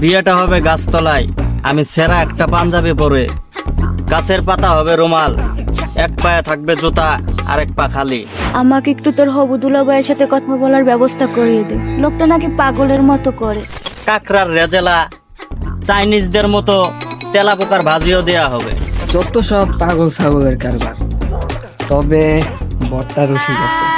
বিয়েটা হবে গাছতলায়। আমি সেরা একটা পাঞ্জাবি পরে। গাছের পাতা হবে রুমাল। এক পায়ে থাকবে জুতা আর এক পা খালি। আমাকে একটু তোর হবুদুলা ভাইয়ের সাথে কথা বলার ব্যবস্থা করিয়ে দে। লোকটা নাকি পাগলের মতো করে। কাকরার রেজেলা চাইনিজদের মতো তেলা পোকার ভাজিও দেয়া হবে। যত সব পাগল ছাগলের কারবার তবে বর্তা রসিক আছে।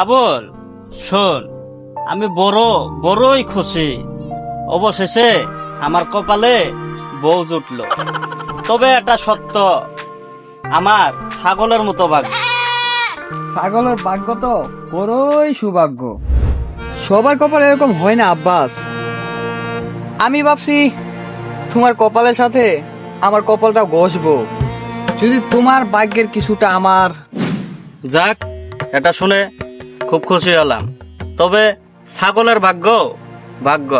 আবুল শোন আমি বড় বড়ই খুশি। অবশেষে আমার কপালে বউ জুটলো তবে এটা সত্য আমার ছাগলের মতো ভাগ্য। ছাগলের ভাগ্য তো বড়ই সৌভাগ্য। সবার কপাল এরকম হয় না আব্বাস। আমি ভাবছি তোমার কপালের সাথে আমার কপালটা ঘষবো যদি তোমার ভাগ্যের কিছুটা আমার যাক এটা শুনে খুব খুশি হলাম। তবে ছাগলের ভাগ্য ভাগ্য।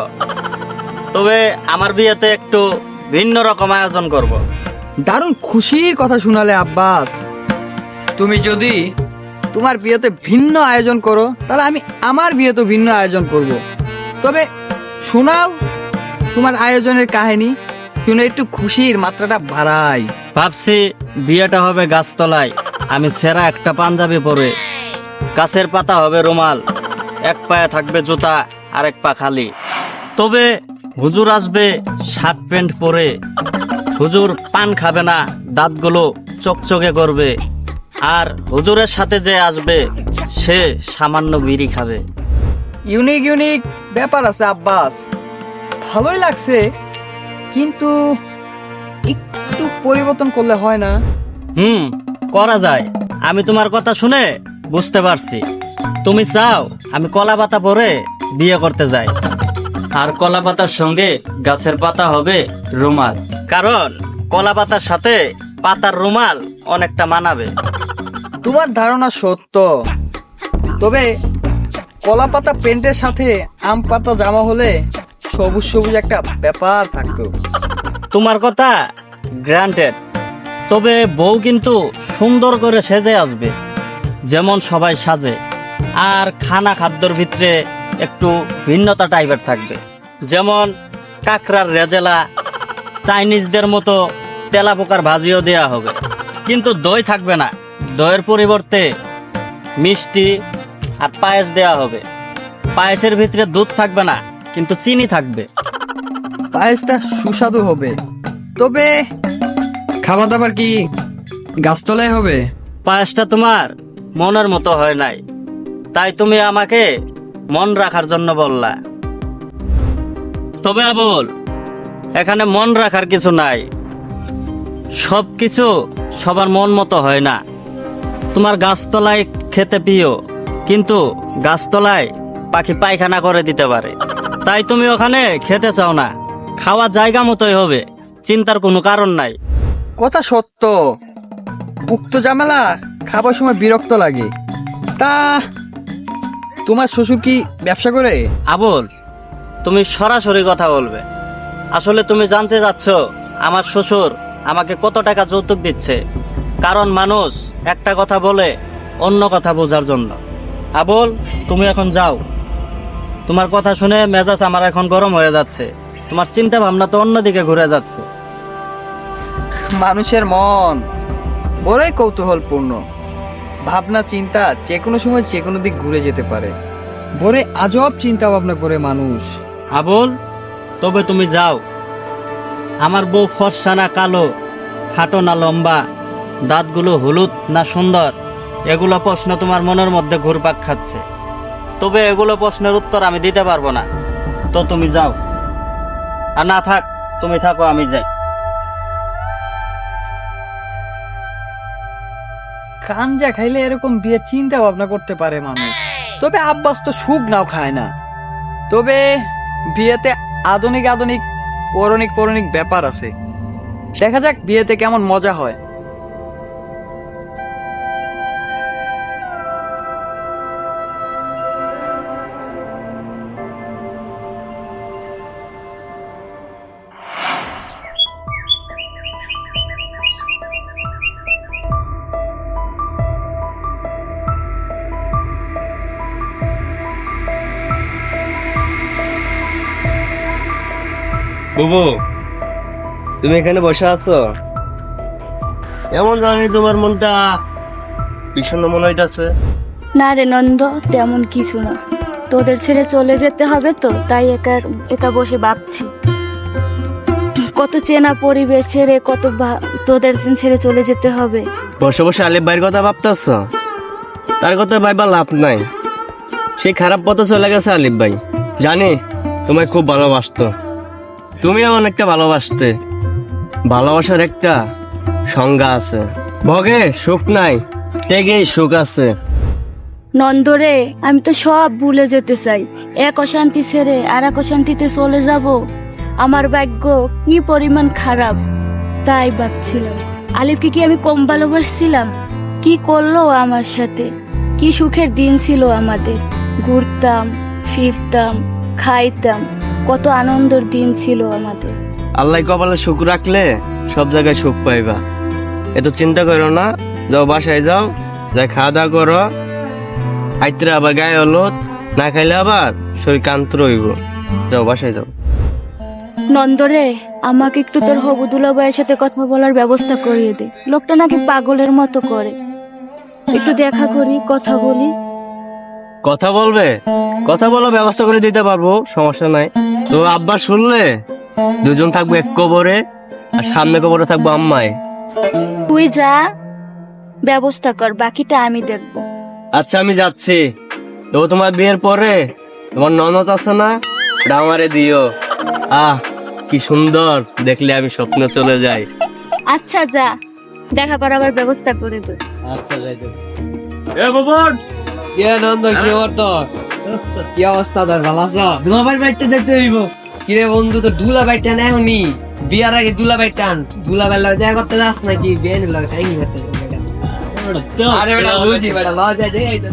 তবে আমার বিয়েতে একটু ভিন্ন রকম আয়োজন করব। দারুণ খুশির কথা শোনালে আব্বাস। তুমি যদি তোমার বিয়েতে ভিন্ন আয়োজন করো তাহলে আমি আমার বিয়েতে ভিন্ন আয়োজন করব। তবে শোনাও তোমার আয়োজনের কাহিনী শুনে একটু খুশির মাত্রাটা বাড়াই। ভাবছি বিয়েটা হবে গাছতলায়। আমি সেরা একটা পাঞ্জাবি পরে গাছের পাতা হবে রুমাল। এক পায়ে থাকবে জুতা আর এক পা খালি। তবে হুজুর আসবে শার্ট প্যান্ট পরে। হুজুর পান খাবে না দাঁতগুলো চকচকে করবে। আর হুজুরের সাথে যে আসবে সে সামান্য বিড়ি খাবে। ইউনিক ইউনিক ব্যাপার আছে আব্বাস। ভালোই লাগছে কিন্তু একটু পরিবর্তন করলে হয় না? হুম করা যায়। আমি তোমার কথা শুনে বুঝতে পারছি। তুমি চাও আমি কলা পাতা পরে বিয়ে করতে যাই। আর কলা পাতার সঙ্গে গাছের পাতা হবে রুমাল। কারণ কলা পাতার সাথে পাতার রুমাল অনেকটা মানাবে। তোমার ধারণা সত্য। তবে কলা পাতা প্যান্টের সাথে আম পাতা জামা হলে সবুজ সবুজ একটা ব্যাপার থাকতো। তোমার কথা গ্রান্টেড। তবে বউ কিন্তু সুন্দর করে সেজে আসবে। যেমন সবাই সাজে আর খানা খাদ্যর ভিতরে একটু ভিন্নতা টাইপের থাকবে। যেমন কাকরার রেজেলা চাইনিজদের মতো তেলা পোকার ভাজিও দেওয়া হবে। কিন্তু দই থাকবে না দইয়ের পরিবর্তে মিষ্টি আর পায়েস দেওয়া হবে। পায়েসের ভিতরে দুধ থাকবে না কিন্তু চিনি থাকবে। পায়েসটা সুস্বাদু হবে। তবে খাওয়া দাবার কি গাছতলায় হবে? পায়েসটা তোমার? মনের মতো হয় নাই। তাই তুমি আমাকে মন রাখার জন্য বললা। তবে আবুল, এখানে মন রাখার কিছু নাই। সব কিছু সবার মন মতো হয় না। তোমার গাছতলায় খেতে পিও, কিন্তু গাছতলায় পাখি পায়খানা করে দিতে পারে। তাই তুমি ওখানে খেতে চাও না। খাওয়া জায়গা মতোই হবে, চিন্তার কোনো কারণ নাই। কথা সত্য। উক্ত ঝামেলা খাবার সময় বিরক্ত লাগে। তা তোমার শ্বশুর কি ব্যবসা করে? আবুল তুমি সরাসরি কথা বলবে। আসলে তুমি জানতে যাচ্ছ আমার শ্বশুর আমাকে কত টাকা যৌতুক দিচ্ছে। কারণ মানুষ একটা কথা বলে অন্য কথা বোঝার জন্য। আবুল তুমি এখন যাও। তোমার কথা শুনে মেজাজ আমার এখন গরম হয়ে যাচ্ছে। তোমার চিন্তা ভাবনা তো অন্যদিকে ঘুরে যাচ্ছে। মানুষের মন বড়ই কৌতূহলপূর্ণ। ভাবনা, চিন্তা যে কোনো সময় যে কোনো দিক ঘুরে যেতে পারে। বড়ই আজব চিন্তা ভাবনা করে মানুষ। আবুল তবে তুমি যাও। আমার বউ ফর্সা না কালো হাঁটো না লম্বা, দাঁতগুলো হলুদ না সুন্দর, এগুলো প্রশ্ন তোমার মনের মধ্যে ঘুরপাক খাচ্ছে। তবে এগুলো প্রশ্নের উত্তর আমি দিতে পারব না। তো তুমি যাও। আর না থাক, তুমি থাকো, আমি যাই। গাঞ্জা খাইলে এরকম বিয়ে চিন্তা ভাবনা করতে পারে মানুষ। তবে আব্বাস তো সুখ নাও খায় না। তবে বিয়েতে আধুনিক আধুনিক, পৌরাণিক পৌরাণিক ব্যাপার আছে। দেখা যাক বিয়েতে কেমন মজা হয়। বুবু তুমি এখানে বসে আছো? এমন জানি তোমার মনটা বিষণ্ণ মনে হইতাছে। না রে নন্দ তেমন কিছু না। তোদের ছেড়ে চলে যেতে হবে তো তাই একা একা বসে ভাবছি। কত চেনা পরিবেশ ছেড়ে কত ভা- তোদের ছেড়ে চলে যেতে হবে। বসে বসে আলিফ ভাইয়ের কথা ভাবতেছ? তার কথা ভাইবা লাভ নাই। সেই খারাপ পথে চলে গেছে আলিফ ভাই। জানি তোমায় খুব ভালোবাসতো। তুমিও একটা ভালোবাসতে। ভালোবাসার একটা সংজ্ঞা আছে। ভগে সুখ নাই টেগেই সুখ আছে। নন্দরে, আমি তো সব ভুলে যেতে চাই। এক অশান্তি ছেড়ে আর এক অশান্তিতে চলে যাব। আমার ভাগ্য কি পরিমাণ খারাপ, তাই ভাবছিলাম। আলিফকে কি আমি কম ভালোবাসছিলাম? কি করল আমার সাথে? কি সুখের দিন ছিল আমাদের? ঘুরতাম, ফিরতাম, খাইতাম। কত আনন্দের দিন ছিল আমাদের। আল্লাহ কপালে সুখ রাখলে সব জায়গায় সুখ পাইবা। এত চিন্তা করো না যাও বাসায় যাও যাই খাওয়া দাওয়া করো। আইত্রে আবার গায়ে হলুদ না খাইলে আবার শরীর কান্ত রইব। যাও বাসায় যাও। নন্দরে আমাকে একটু তোর হবুদুলা ভাইয়ের সাথে কথা বলার ব্যবস্থা করিয়ে দে। লোকটা নাকি পাগলের মতো করে। একটু দেখা করি কথা বলি। কথা বলবে? কথা বলার ব্যবস্থা করে দিতে পারব সমস্যা নাই। তো আব্বা শুনলে? দুজন থাকব এক কবরে আর সামনে কবরে থাকব আম্মায় তুই যা ব্যবস্থা কর বাকিটা আমি দেখব। আচ্ছা আমি যাচ্ছি। তো তোমার বিয়ের পরে তোমার ননদ আছে না? আমারে দিও। আহ কি সুন্দর দেখলে আমি স্বপ্নে চলে যাই। আচ্ছা যা। দেখা করাবার ব্যবস্থা করে দে। আচ্ছা যাইতেছি। এ ভুবন কি আনন্দ কি অর্থ কি অবস্থা তোর ভালো আছো? দুলাভাই বাড়িতে যেতে হইব। কিরে বন্ধু তো দুলা বাই নেই উনি বিয়ার আগে দুলা বাই টান। দুলা বাই লাগে দেখা করতে যাস নাকি? বিয়ে নিল টাইম করতে আরে বেটা বুঝি বেটা লজ্জা আছে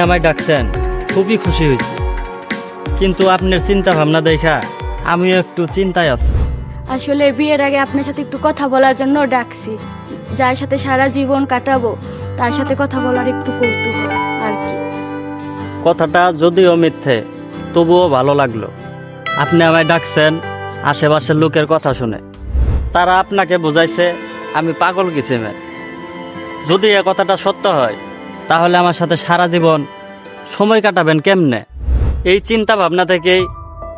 আমায় ডাকছেন। খুবই খুশি হয়েছি। কিন্তু আপনার চিন্তা ভাবনা দেখা আমিও একটু চিন্তায় আছি। আসলে বিয়ের আগে আপনার সাথে একটু কথা বলার জন্য ডাকছি। যার সাথে সারা জীবন কাটাবো তার সাথে কথা বলার একটু কৌতুক আর কি। কথাটা যদিও মিথ্যে তবুও ভালো লাগল। আপনি আমায় ডাকছেন আশেপাশের লোকের কথা শুনে। তারা আপনাকে বুঝাইছে আমি পাগল কিসিমের যদি এ কথাটা সত্য হয় তাহলে আমার সাথে সারা জীবন সময় কাটাবেন কেমনে? এই চিন্তা ভাবনা থেকেই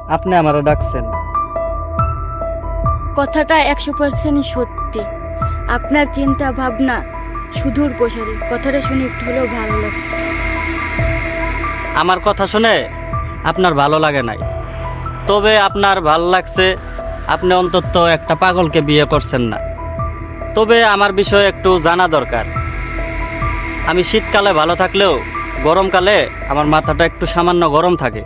আপনি আমারও ডাকছেন। কথাটা একশো পার্সেন্ট সত্যি। আপনার চিন্তা ভাবনা সুদূর প্রসারী। কথাটা শুনে একটু হলেও ভালো লাগছে। আমার কথা শুনে আপনার ভালো লাগে নাই। তবে আপনার ভালো লাগছে আপনি অন্তত একটা পাগলকে বিয়ে করছেন না। তবে আমার বিষয়ে একটু জানা দরকার। আমি শীতকালে ভালো থাকলেও গরমকালে আমার মাথাটা একটু সামান্য গরম থাকে।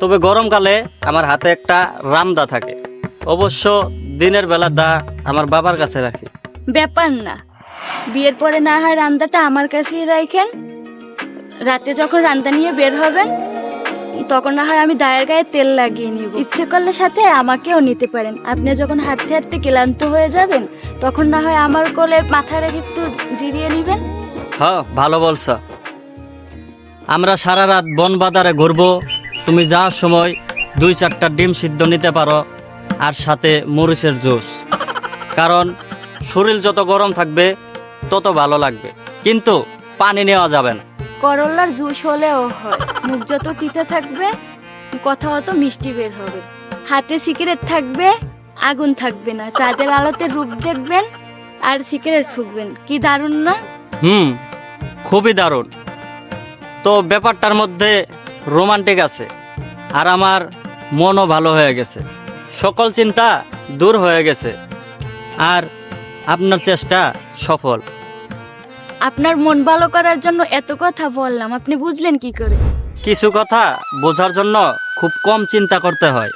তবে গরমকালে আমার হাতে একটা রামদা থাকে। অবশ্য দিনের বেলা দা আমার বাবার কাছে রাখি। ব্যাপার না। বিয়ের পরে না হয় রান্দাটা আমার কাছেই রাখেন। রাতে যখন রান্না নিয়ে বের হবেন, তখন না হয় আমি দায়ের গায়ে তেল লাগিয়ে নিব। ইচ্ছে করলে সাথে আমাকেও নিতে পারেন। আপনি যখন হাঁটতে হাঁটতে ক্লান্ত হয়ে যাবেন, তখন না হয় আমার কোলে মাথা রেখে একটু জিরিয়ে নেবেন। হ্যাঁ ভালো বলছ। আমরা সারা রাত বন বাজারে ঘুরবো। তুমি যাওয়ার সময় দুই চারটা ডিম সিদ্ধ নিতে পারো আর সাথে মরিচের জুস। কারণ শরীর যত গরম থাকবে তত ভালো লাগবে। কিন্তু পানি নেওয়া যাবে না। করল্লার জুস হলেও হয়। মুখ যত তিতে থাকবে কথা অত মিষ্টি বের হবে। হাতে সিগারেট থাকবে আগুন থাকবে না। চাঁদের আলোতে রূপ দেখবেন আর সিগারেট ফুকবেন। কি দারুণ না? হুম খুবই দারুণ। তো ব্যাপারটার মধ্যে রোমান্টিক আছে আর আমার মনও ভালো হয়ে গেছে। সকল চিন্তা দূর হয়ে গেছে আর আপনার চেষ্টা সফল। আপনার মন ভালো করার জন্য এত কথা বললাম আপনি বুঝলেন কি করে? কিছু কথা বোঝার জন্য খুব কম চিন্তা করতে হয়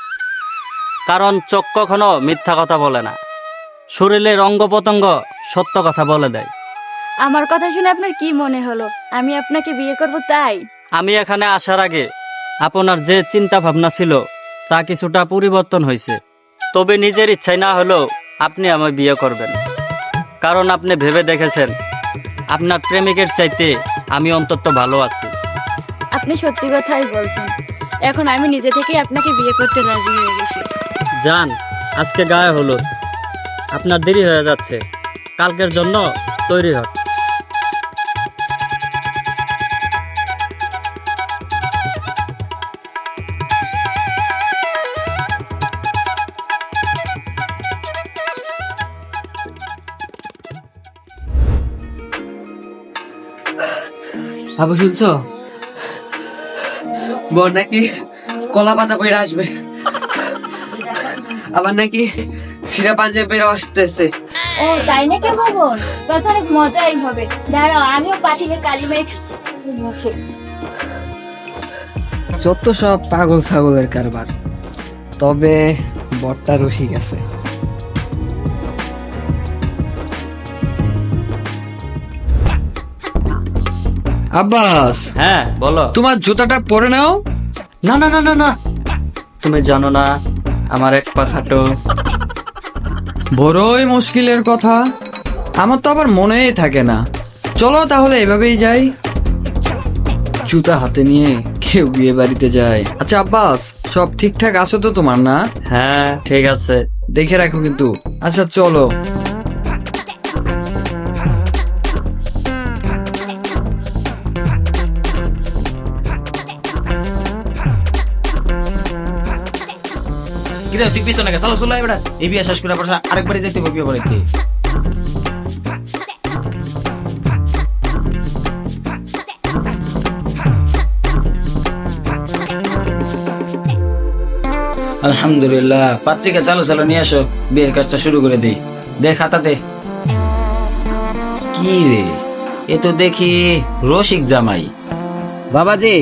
কারণ চোখ কখনো মিথ্যা কথা বলে না। শরীরের অঙ্গ প্রত্যঙ্গ সত্য কথা বলে দেয়। আমার কথা শুনে আপনার কি মনে হলো? আমি আপনাকে বিয়ে করব চাই। আমি এখানে আসার আগে আপনার যে চিন্তা ভাবনা ছিল তা কিছুটা পরিবর্তন হয়েছে। তবে নিজের ইচ্ছায় না হলেও আপনি আমায় বিয়ে করবেন। কারণ আপনি ভেবে দেখেছেন আপনার প্রেমিকের চাইতে আমি অন্তত ভালো আছি। আপনি সত্যি কথাই বলছেন। এখন আমি নিজে থেকেই আপনাকে বিয়ে করতে রাজি হয়ে গেছি। যান আজকে গায়ে হলো আপনার দেরি হয়ে যাচ্ছে। কালকের জন্য তৈরি হন। আবু শুনছ? বর নাকি কলা পাতা বইরা আসবে। আবার নাকি সিরা পাঞ্জাব বেরো আসতেছে। ও তাই নাকি ভবন অনেক মজাই হবে। দাঁড়াও আমিও পাঠিয়ে কালি মেরে মুখে। যত সব পাগল ছাগলের কারবার তবে বরটা রসিক আছে। আব্বাস। হ্যাঁ বলো। তোমার জুতাটা পরে নাও। না না না না না। তুমি জানো না আমার এক পা খাটো। বড়ই মুশকিলের কথা। আমার তো আবার মনেই থাকে না। চলো তাহলে এভাবেই যাই। জুতা হাতে নিয়ে কেউ বিয়ে বাড়িতে যায়। আচ্ছা আব্বাস সব ঠিকঠাক আছে তো তোমার না? হ্যাঁ। ঠিক আছে দেখে রাখো কিন্তু। আচ্ছা চলো। পিছনে গেছে চলো এবার। এই বিয়ে শেষ আরেকবারে যেতে হবে বিয়ে আলহামদুলিল্লাহ, পাত্রিকা চালো চালো নিয়ে আসো, বিয়ের কাজটা শুরু করে দিই। দে খাতা দে কি রে? এ তো দেখি রসিক জামাই। বাবাজি,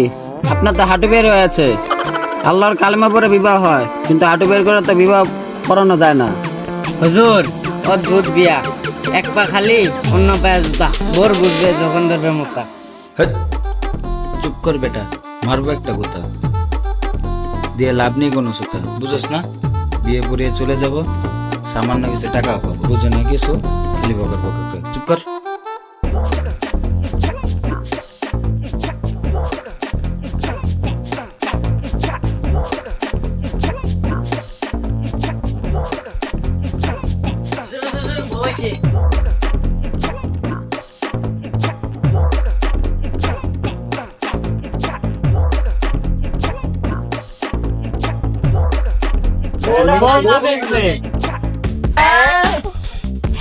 আপনার তো হাঁটু বের হয়ে আছে। আল্লাহর কালেমা পরে বিবাহ হয় কিন্তু হাঁটু বের করে তো বিবাহ পড়ানো যায় না। হুজুর অদ্ভুত বিয়া। এক পা খালি অন্য পায়ে জুতা। বোর বুঝবে যখন ধরবে মোতা চুপ কর বেটা মারবো একটা গোতা দিয়ে লাভ নেই কোনো সুতা বুঝোস না? বিয়ে পড়িয়ে চলে যাব সামান্য কিছু টাকা পাবো। বুঝো না কিছু? খালি বকর বকর চুপ কর।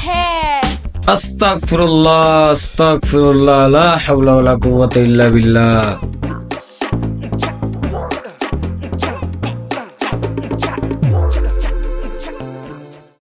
হ্যাঁ আস্তাগফিরুল্লাহ আস্তাগফিরুল্লাহ লা হাওলা ওয়ালা কুওয়াতা ইল্লা বিল্লাহ।